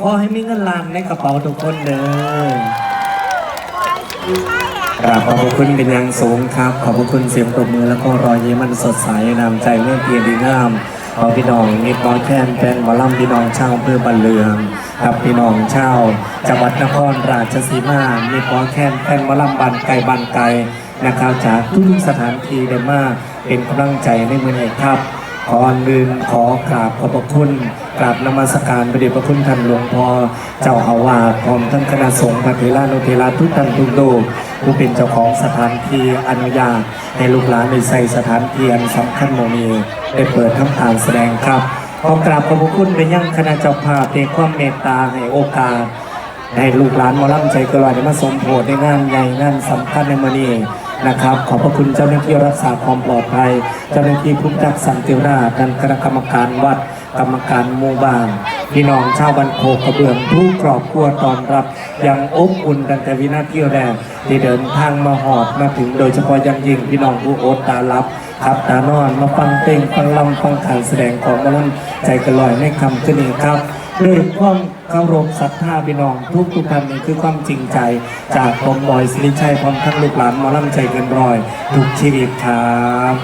ขอให้มีเงินล้านในกระเป๋าทุกคนเด้อกราบขอบคุณเป็นอย่างสูงครับ ขอบคุณเสียงตบมือแล้วก็รอยยิ้มมันสดใสนำใจเมื่อเพียรดีงามขอพี่น้องมิตรบอแคนแฟนหมอลำพี่น้องชาวเพื่อบันเลืองกับพี่น้องชาวจังหวัดนครราชสีมามิตรบอแคนแฟนหมอลำบันไกบันไกนะครับจากทุกสถานที่ได้มาเป็นกำลังใจในมือนี้ครับ ขออันลืนขอกราบขอบพระคุณกราบนมัสการพระเดชพระคุณท่านหลวงพ่อเจ้าอาวาสพร้อมทั้งคณะสงฆ์พระเทรานุเทราทุกท่านทุกโลกผู้เป็นเจ้าของสถานที่อนุญาตให้ลูกหลานในใส่สถานที่อันสำคัญโมนีได้เปิดทำการแสดงครับขอกราบขอบพระคุณไปยังคณะเจ้าภาพในความเมตตาให้โอกาสให้ลูกหลานมอลำใจกระลอยได้มาสมโพธิในงานใหญ่งานสำคัญในมือ นะครับ ขอบพระคุณเจ้าหน้าที่รักษาความปลอดภัย เจ้าหน้าที่ผู้จักสันติราษฎร์ท่านคณะกรรมการวัดกรรมการหมู่บ้านพี่น้องชาวบันโคกกระเบื้องทุกครอบครัวตอนรับอย่างอบอุ่นตั้งแต่วินาทีแรกที่เดินทางมาหอดมาถึงโดยเฉพาะยังยิ่งพี่น้องผู้โอดตาลับครับตานอนมาฟังเพลงฟังลำฟังการแสดงของหมอลำใจกระลอยในคำขึ้นครับ ด้วยความเคารพศรัทธาพี่น้อง ทุกทุกท่านนี่คือความจริงใจ จากผมบอยสิริชัยพร้อมทั้งลูกหลานหมอลำใจเกินร้อย ทุกชีวิตครับ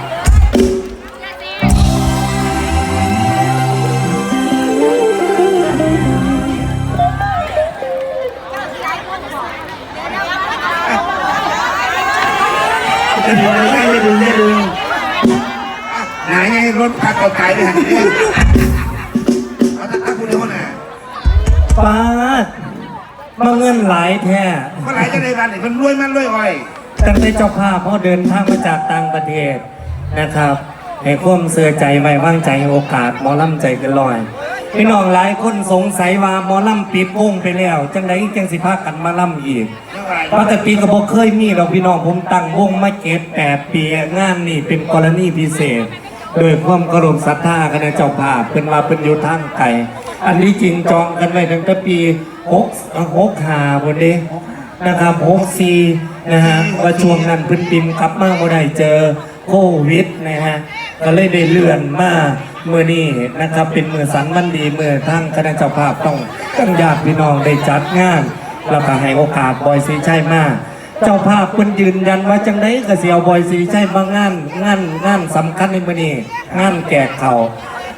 ไหนไงรถพักเอาไก่ไปหันนี่เอา ป้าดมาเงินหลายแท้เมื่อไหร่จะได้บ้านนี่มันรวยมันรวยอ้อยตั้งแต่เจ้าภาพเขาเดินทางมาจากต่างประเทศนะครับให้ความเสื่อใจไว้วางใจโอกาสหมอลำใจเกันลอยพี่น้องหลายคนสงสัยว่าหมอลำปิดวงไปแล้ว จังไดจังสิพากันมาลำอีก เมื่อไหร่ปกติก็บอกเคยมีเราพี่น้องผมตั้งวงมาเก็บแปดปีงานนี่เป็นกรณีพิเศษ โดยความเคารพศรัทธาคณะเจ้าภาพเป็นว่าเป็นอยู่ทางไกล อันนี้จริงจองกันไว้ตั้งแต่ปีหกหกหาบนนี้นะครับหกสี่นะฮะว่าช่วงนั้นพิ่นปิมกลับมาบ่ได้เจอโควิดนะฮะก็เลยได้เลื่อนมาเมื่อนี้นะครับเป็นมือสันวันดีเมื่อทั้งคณะเจ้าภาพต้องต้องญาติพี่น้องได้จัดงานแล้วก็ให้โอกาสบอยสีใชัยมากเจ้าภาพเพิ่นยืนยันว่าจังไดก็สิเอาบอยสีใชัยมางงานงานงานสำคัญในมื้อนี้งานแก่เขา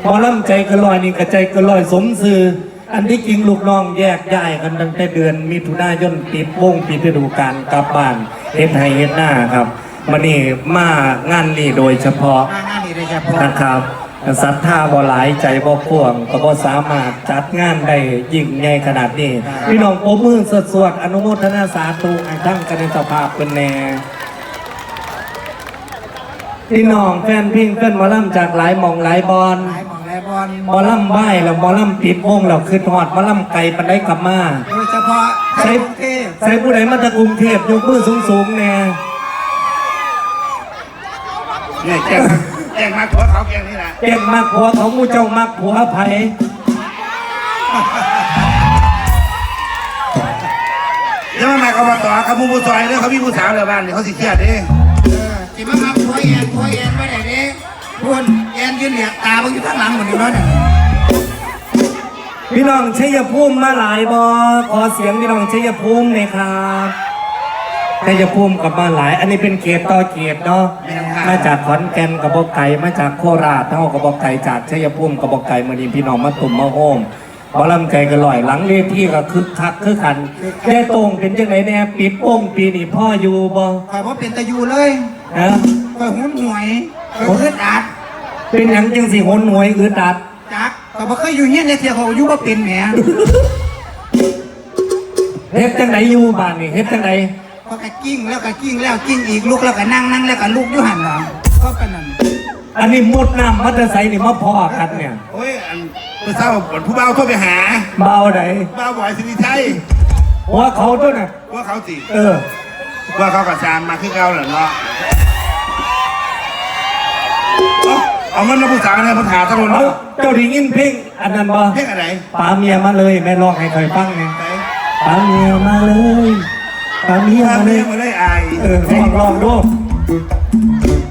หมอลำใจกระลอยนี่กระใจกระลอยสมซื่ออันที่จริงลูกน้องแยกย้ายกันตั้งแต่เดือนมิถุนายนปิดวงปิดฤดูกาลกลับบ้านเฮ็ดให้เฮ็ดหน้าครับมื้อนี้มางานนี้โดยเฉพาะงานนี้เลยครับนะครับศรัทธาบ่หลายใจบ่พ่วงก็บ่สามารถจัดงานได้ยิ่งใหญ่ขนาดนี้พี่น้องปรบมือสดสวดอนุโมทนาสาธุให้ทั้งคณะเจ้าภาพเป็นแน่พี่น้องแฟนเพลงแฟนหมอลำจากหลายหม่องหลายบอล หลายหมองหลายบอลหมอลำไหว้แล้วหมอลำปิดวงแล้วคือทอดหมอลำไก่ปันได้กลับมา โดยเฉพาะใช้กรุงเทพใช้ผู้ใดมาจากกรุงเทพยกมือสูงๆแน่เนี่ยแกงแกงมาหัวเขาแกงนี่แหละเก่งมากผัวของหมูเจ้ามากผัวไผเดี๋ยวมาใหม่เขามาต่อเขามูผู้ซอยเด้อเขามีผู้สาวแล้วบ้านนี่เขาสิเครียดเด้ที่มามาพัวแอนพัวแอนไม่ได้เด้พวนแอน ยืนเหลียกตาบางอยู่ข้างหลังเหมือนอยู่นั่นพี่น้องชัยภูมิมาหลายบอขอเสียงพี่น้องชัยภูมิหน่อยครับชัยภูมิกลับมาหลาย อันนี้เป็นเขตต่อเขตเนาะมาจากขอนแก่นกับบอกไก่มาจากโคราชเท่ากับบอกไก่จากชัยภูมิกับบอกไก่มาดีพี่น้องมาตุ่มมาโฮมบอลำใจกันลอยหลังเวทีก็คึกคักคึกขันแย่ตรงเป็นจังไหนแน่ปิดโป้งปีนี้พ่ออยู่บ่คอยว่าเป็นตะยูเลยนะคอยหุ่นหวยคอยขึ้นอัด เป็นหยังจังสิหนหวยอืดอัดจักคอยบ่เคยอยู่เฮียนในเที่ยวเขาอยู่บ่เป็นแหมเฮ็ดจังไหนอยู่บ้านนี่เฮ็ดจังไหนพอก็กิ้งแล้วก็กิ้งแล้วกิ้งอีกลุกแล้วก็นั่งนั่งแล้วก็ลุกอยู่หันหลังก็เป็นนั่นอันนี้มุดน้ำมัตเตอร์ไซค์นี่มาพ่อกันเนี่ยโอ้ยอันผู้สาวผลผู้เบาโทรไปหาเบาไหนเบาบ่อยสิริชัยหัวเขาด้วยนะว่าเขาสิเออว่าเขากับซามมาคือเก่าเหรอเนาะ เอาเอามันมาผู้สาวเนี่ยผู้ถาตะลุนเอาเนาะเจ้าไดียินเพลงอันนั้นบ่เพลงอะไรป๋าเมียมาเลยแม่ร้องให้คอยฟังเนี่ยไหนป๋าเมียมาเลยป๋าเมียทำมาเลเรื่ยองมาเลยอายเออลองลองดูเ